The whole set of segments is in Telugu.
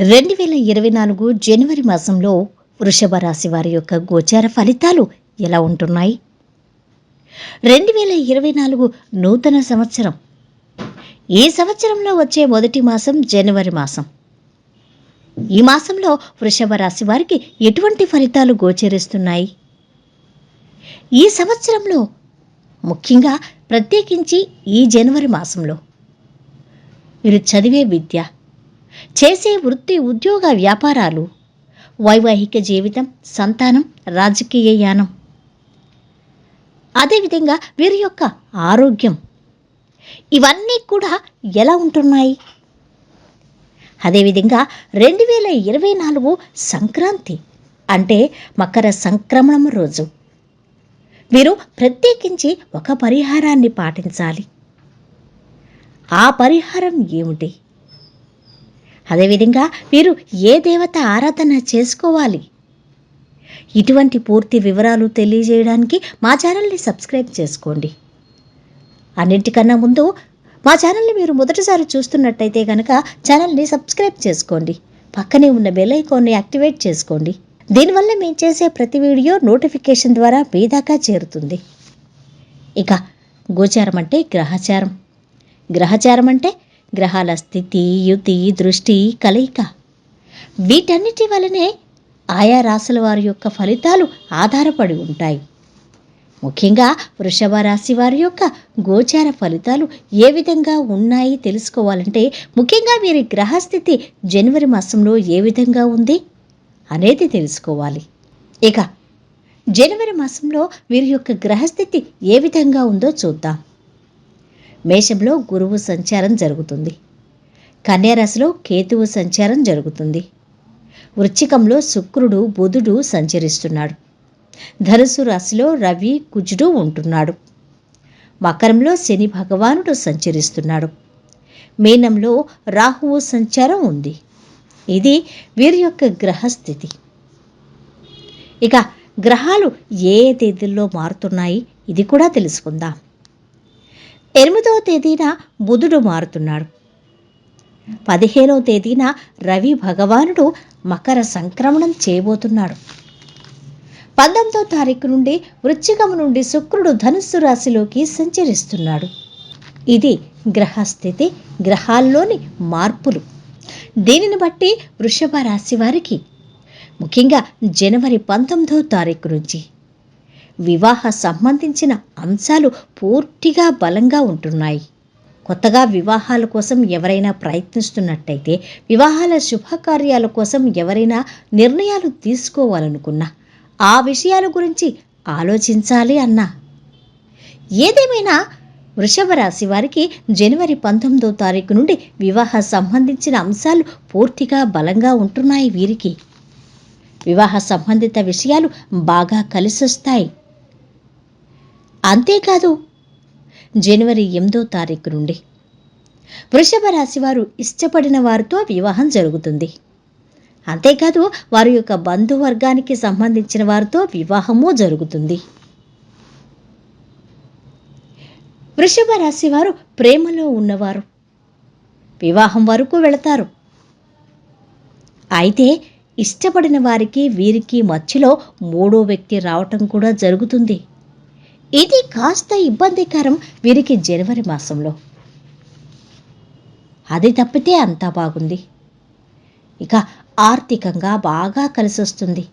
రెండు వేల ఇరవై నాలుగు జనవరి మాసంలో వృషభ రాశి వారి యొక్క గోచార ఫలితాలు ఎలా ఉంటున్నాయి? రెండు వేల ఇరవై నాలుగు నూతన సంవత్సరం. ఈ సంవత్సరంలో వచ్చే మొదటి మాసం జనవరి మాసం? ఈ మాసంలో వృషభ రాశి వారికి ఎటువంటి ఫలితాలు గోచరిస్తున్నాయి? ఈ సంవత్సరంలో ముఖ్యంగా ప్రత్యేకించి ఈ జనవరి మాసంలో. మీరు చదివే విద్య చేసే వృత్తి ఉద్యోగ వ్యాపారాలు వైవాహిక జీవితం సంతానం రాజకీయ యానం. అదేవిధంగా వీరి యొక్క ఆరోగ్యం. ఇవన్నీ కూడా ఎలా ఉంటున్నాయి? అదేవిధంగా రెండు వేల ఇరవై నాలుగు సంక్రాంతి అంటే మకర సంక్రమణం రోజు. వీరు ప్రత్యేకించి ఒక పరిహారాన్ని పాటించాలి. ఆ పరిహారం ఏమిటి? అదేవిధంగా మీరు ఏ దేవత ఆరాధన చేసుకోవాలి? ఇటువంటి పూర్తి వివరాలు తెలియజేయడానికి మా ఛానల్ని సబ్స్క్రైబ్ చేసుకోండి. అన్నింటికన్నా ముందు మా ఛానల్ని మీరు మొదటిసారి చూస్తున్నట్టయితే కనుక ఛానల్ని సబ్స్క్రైబ్ చేసుకోండి. పక్కనే ఉన్న బెల్ ఐకాన్ని యాక్టివేట్ చేసుకోండి. దీనివల్ల మేము చేసే ప్రతి వీడియో నోటిఫికేషన్ ద్వారా మీ దాకా చేరుతుంది. ఇక గోచారం అంటే గ్రహచారం. గ్రహచారం అంటే గ్రహాల స్థితి యుతి దృష్టి కలయిక. వీటన్నిటి వలనే ఆయా రాశుల వారి యొక్క ఫలితాలు ఆధారపడి ఉంటాయి. ముఖ్యంగా వృషభ రాశి వారి యొక్క గోచార ఫలితాలు ఏ విధంగా ఉన్నాయి తెలుసుకోవాలంటే ముఖ్యంగా వీరి గ్రహస్థితి జనవరి మాసంలో ఏ విధంగా ఉంది అనేది తెలుసుకోవాలి. ఇక జనవరి మాసంలో వీరి యొక్క గ్రహస్థితి ఏ విధంగా ఉందో చూద్దాం. మేషంలో గురువు సంచారం జరుగుతుంది. కన్యారాశిలో కేతువు సంచారం జరుగుతుంది. వృచ్చికంలో శుక్రుడు బుధుడు సంచరిస్తున్నాడు. ధనుసు రాశిలో రవి కుజుడు ఉంటున్నాడు. మకరంలో శని భగవానుడు సంచరిస్తున్నాడు. మీనంలో రాహువు సంచారం ఉంది. ఇది వీరి యొక్క గ్రహస్థితి. ఇక గ్రహాలు ఏ తేదీల్లో మారుతున్నాయి? ఇది కూడా తెలుసుకుందాం. ఎనిమిదవ తేదీన బుధుడు మారుతున్నాడు. పదిహేనవ తేదీన రవి భగవానుడు మకర సంక్రమణం చేయబోతున్నాడు. పంతొమ్మిదో తారీఖు నుండి వృశ్చికము నుండి శుక్రుడు ధనుస్సు రాశిలోకి సంచరిస్తున్నాడు. ఇది గ్రహస్థితి గ్రహాల్లోని మార్పులు. దీనిని బట్టి వృషభ రాశి వారికి ముఖ్యంగా జనవరి పంతొమ్మిదో తారీఖు నుంచి వివాహ సంబంధించిన అంశాలు పూర్తిగా బలంగా ఉంటున్నాయి. కొత్తగా వివాహాల కోసం ఎవరైనా ప్రయత్నిస్తున్నట్టయితే వివాహాల శుభకార్యాల కోసం ఎవరైనా నిర్ణయాలు తీసుకోవాలనుకున్నా ఆ విషయాల గురించి ఆలోచించాలి అన్నా. ఏదేమైనా వృషభ రాశి వారికి జనవరి పంతొమ్మిదో తారీఖు నుండి వివాహ సంబంధించిన అంశాలు పూర్తిగా బలంగా ఉంటున్నాయి వీరికి. వివాహ సంబంధిత విషయాలు బాగా కలిసొస్తాయి. అంతేకాదు జనవరి ఎనిమిదో తారీఖు నుండి వృషభ రాశి వారు ఇష్టపడిన వారితో వివాహం జరుగుతుంది. అంతేకాదు వారి యొక్క బంధువర్గానికి సంబంధించిన వారితో వివాహము జరుగుతుంది. వృషభ రాశి వారు ప్రేమలో ఉన్నవారు. వివాహం వరకు వెళతారు. అయితే ఇష్టపడిన వారికి వీరికి మధ్యలో మూడో వ్యక్తి రావటం కూడా జరుగుతుంది. ఇది కాస్త ఇబ్బందికరం వీరికి జనవరి మాసంలో. అది తప్పితే అంతా బాగుంది. ఇక ఆర్థికంగా బాగా కలిసొస్తుంది.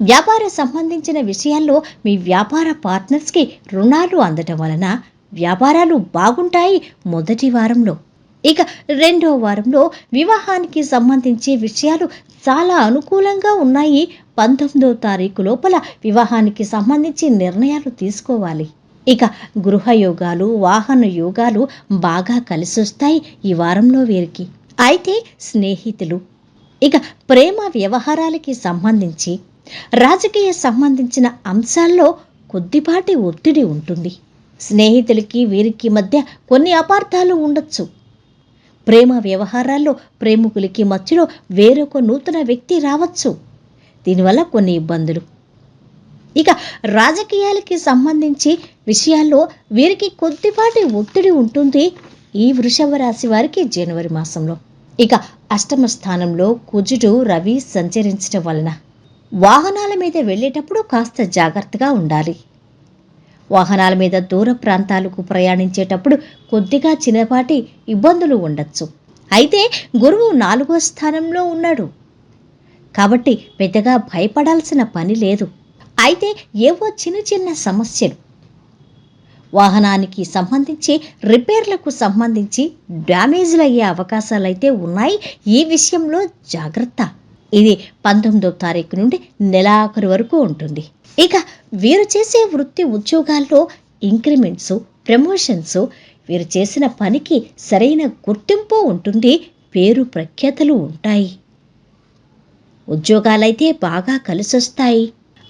వ్యాపార సంబంధించిన విషయాల్లో మీ వ్యాపార పార్ట్నర్స్కి రుణాలు అందటం వలన వ్యాపారాలు బాగుంటాయి మొదటి వారంలో. ఇక రెండో వారంలో వివాహానికి సంబంధించి విషయాలు చాలా అనుకూలంగా ఉన్నాయి. పంతొమ్మిదో తారీఖు లోపల వివాహానికి సంబంధించి నిర్ణయాలు తీసుకోవాలి. ఇక గృహ యోగాలు వాహన యోగాలు బాగా కలిసొస్తాయి ఈ వారంలో వీరికి. అయితే స్నేహితులు ఇక ప్రేమ వ్యవహారాలకి సంబంధించి రాజకీయ సంబంధించిన అంశాల్లో కొద్దిపాటి ఒత్తిడి ఉంటుంది. స్నేహితులకి వీరికి మధ్య కొన్ని అపార్థాలు ఉండొచ్చు. ప్రేమ వ్యవహారాల్లో ప్రేమికులకి మధ్యలో వేరొక నూతన వ్యక్తి రావచ్చు. దీనివల్ల కొన్ని ఇబ్బందులు. ఇక రాజకీయాలకి సంబంధించి విషయాల్లో వీరికి కొద్దిపాటి ఒత్తిడి ఉంటుంది ఈ వృషభ రాశి వారికి జనవరి మాసంలో. ఇక అష్టమ స్థానంలో కుజుడు రవి సంచరించడం వలన వాహనాల మీద వెళ్ళేటప్పుడు కాస్త జాగ్రత్తగా ఉండాలి. వాహనాల మీద దూర ప్రాంతాలకు ప్రయాణించేటప్పుడు కొద్దిగా చిన్నపాటి ఇబ్బందులు ఉండొచ్చు. అయితే గురువు నాలుగో స్థానంలో ఉన్నాడు. కాబట్టి పెద్దగా భయపడాల్సిన పని లేదు. అయితే ఏవో చిన్న చిన్న సమస్యలు. వాహనానికి సంబంధించి రిపేర్లకు సంబంధించి డ్యామేజ్లు అయ్యే అవకాశాలైతే ఉన్నాయి. ఈ విషయంలో జాగ్రత్త. ఇది పంతొమ్మిదో తారీఖు నుండి నెలాఖరు వరకు ఉంటుంది. ఇక వీరు చేసే వృత్తి ఉద్యోగాల్లో ఇంక్రిమెంట్స్ ప్రమోషన్స్. వీరు చేసిన పనికి సరైన గుర్తింపు ఉంటుంది పేరు ప్రఖ్యాతలు ఉంటాయి. ఉద్యోగాలైతే బాగా కలిసొస్తాయి.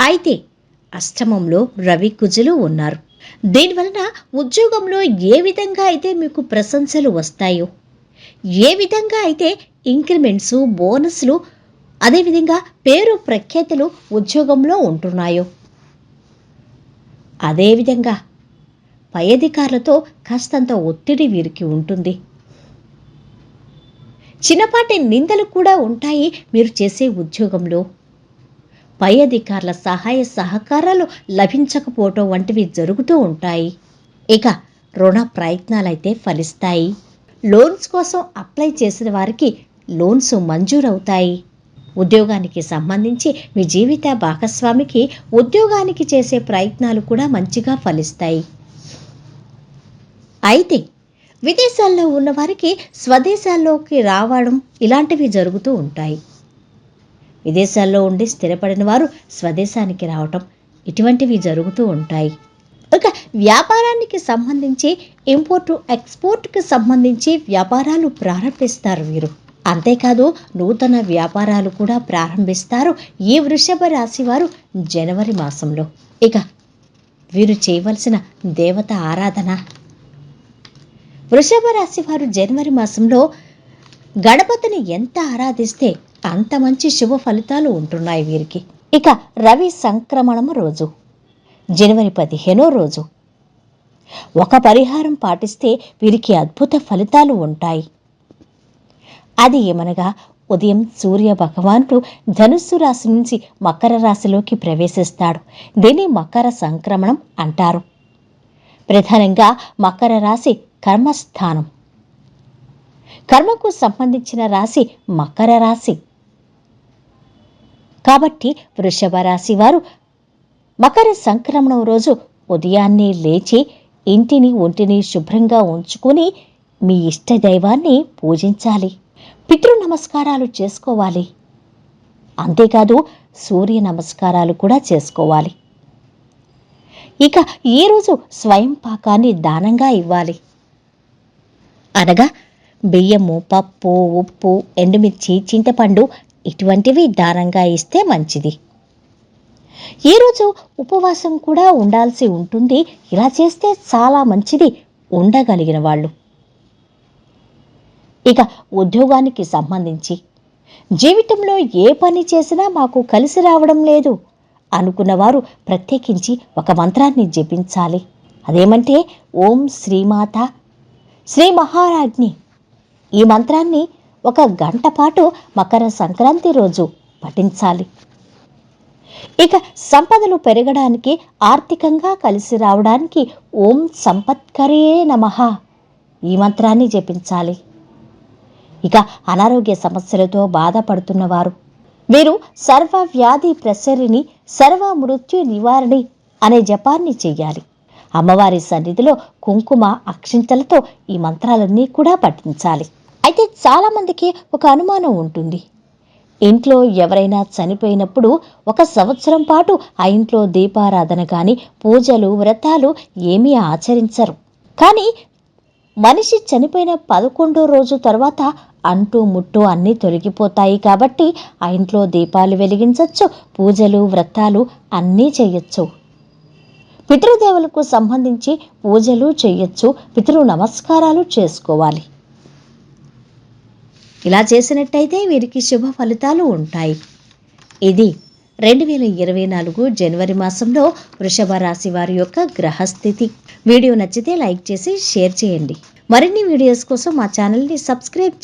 అయితే అష్టమంలో రవి కుజులు ఉన్నారు. దీనివలన ఉద్యోగంలో ఏ విధంగా అయితే మీకు ప్రశంసలు వస్తాయో ఏ విధంగా అయితే ఇంక్రిమెంట్స్ బోనస్లు అదేవిధంగా పేరు ప్రఖ్యాతలు ఉద్యోగంలో ఉంటున్నాయో అదేవిధంగా పై అధికారులతో కాస్తంత ఒత్తిడి వీరికి ఉంటుంది. చిన్నపాటి నిందలు కూడా ఉంటాయి మీరు చేసే ఉద్యోగంలో. పై అధికారుల సహాయ సహకారాలు లభించకపోవటం వంటివి జరుగుతూ ఉంటాయి. ఇక రుణ ప్రయత్నాలైతే ఫలిస్తాయి. లోన్స్ కోసం అప్లై చేసిన వారికి లోన్స్ మంజూరవుతాయి. ఉద్యోగానికి సంబంధించి మీ జీవిత భాగస్వామికి ఉద్యోగానికి చేసే ప్రయత్నాలు కూడా మంచిగా ఫలిస్తాయి. అయితే విదేశాల్లో ఉన్నవారికి స్వదేశాల్లోకి రావడం ఇలాంటివి జరుగుతూ ఉంటాయి. విదేశాల్లో ఉండి స్థిరపడిన వారు స్వదేశానికి రావటం ఇటువంటివి జరుగుతూ ఉంటాయి. ఇక వ్యాపారానికి సంబంధించి ఇంపోర్టు ఎక్స్పోర్ట్కి సంబంధించి వ్యాపారాలు ప్రారంభిస్తారు వీరు. అంతేకాదు నూతన వ్యాపారాలు కూడా ప్రారంభిస్తారు ఈ వృషభ రాశివారు జనవరి మాసంలో. ఇక వీరు చేయవలసిన దేవత ఆరాధన. వృషభ రాశి వారు జనవరి మాసంలో గణపతిని ఎంత ఆరాధిస్తే అంత మంచి శుభ ఫలితాలు ఉంటున్నాయి వీరికి. ఇక రవి సంక్రమణము రోజు. జనవరి పదిహేనో రోజు. ఒక పరిహారం పాటిస్తే వీరికి అద్భుత ఫలితాలు ఉంటాయి. అది ఏమనగా ఉదయం సూర్య భగవానుడు ధనుస్సు రాశి నుంచి మకర రాశిలోకి ప్రవేశిస్తాడు. దీన్ని మకర సంక్రమణం అంటారు. ప్రధానంగా మకర రాశి కర్మస్థానం. కర్మకు సంబంధించిన రాశి మకర రాశి. కాబట్టి వృషభ రాశి వారు మకర సంక్రమణం రోజు ఉదయాన్నే లేచి ఇంటిని ఒంటిని శుభ్రంగా ఉంచుకుని మీ ఇష్ట దైవాన్ని పూజించాలి. పితృ నమస్కారాలు చేసుకోవాలి. అంతేకాదు సూర్య నమస్కారాలు కూడా చేసుకోవాలి. ఇక ఈరోజు స్వయం పాకాన్ని దానంగా ఇవ్వాలి? అనగా బియ్యము పప్పు ఉప్పు ఎండుమిర్చి చింతపండు ఇటువంటివి దానంగా ఇస్తే మంచిది. ఈరోజు ఉపవాసం కూడా ఉండాల్సి ఉంటుంది. ఇలా చేస్తే చాలా మంచిది. ఉండగలిగిన వాళ్ళు. ఇక ఉద్యోగానికి సంబంధించి. జీవితంలో ఏ పని చేసినా మాకు కలిసి రావడం లేదు అనుకున్నవారు ప్రత్యేకించి ఒక మంత్రాన్ని జపించాలి. అదేమంటే ఓం శ్రీమాత శ్రీ మహారాజ్ని. ఈ మంత్రాన్ని ఒక గంట పాటు మకర సంక్రాంతి రోజు పఠించాలి. ఇక సంపదలు పెరగడానికి ఆర్థికంగా కలిసి రావడానికి ఓం సంపత్కరే నమః ఈ మంత్రాన్ని జపించాలి. ఇక అనారోగ్య సమస్యలతో బాధపడుతున్నవారు. వీరు సర్వ వ్యాధి ప్రసరిని సర్వ మృత్యు నివారణి అనే జపాన్ని చెయ్యాలి అమ్మవారి సన్నిధిలో కుంకుమ అక్షింతలతో ఈ మంత్రాలన్నీ కూడా పఠించాలి. అయితే చాలామందికి ఒక అనుమానం ఉంటుంది. ఇంట్లో ఎవరైనా చనిపోయినప్పుడు ఒక సంవత్సరం పాటు ఆ ఇంట్లో దీపారాధన కానీ పూజలు వ్రతాలు ఏమీ ఆచరించరు. కానీ మనిషి చనిపోయిన పదకొండో రోజు తర్వాత అంటూ ముట్టు అన్నీ తొలగిపోతాయి కాబట్టి ఆ ఇంట్లో దీపాలు వెలిగించవచ్చు పూజలు వ్రతాలు అన్నీ చేయొచ్చు. పితృదేవులకు సంబంధించి పూజలు చేయొచ్చు పితృ నమస్కారాలు చేసుకోవాలి. ఇలా చేసినట్టయితే వీరికి శుభ ఫలితాలు ఉంటాయి. ఇది రెండు వేల ఇరవై నాలుగు జనవరి మాసంలో వృషభ రాశి వారి యొక్క గ్రహస్థితి. వీడియో నచ్చితే లైక్ చేసి షేర్ చేయండి. మరిన్ని వీడియోస్ కోసం మా ఛానల్ని సబ్స్క్రైబ్ చేయండి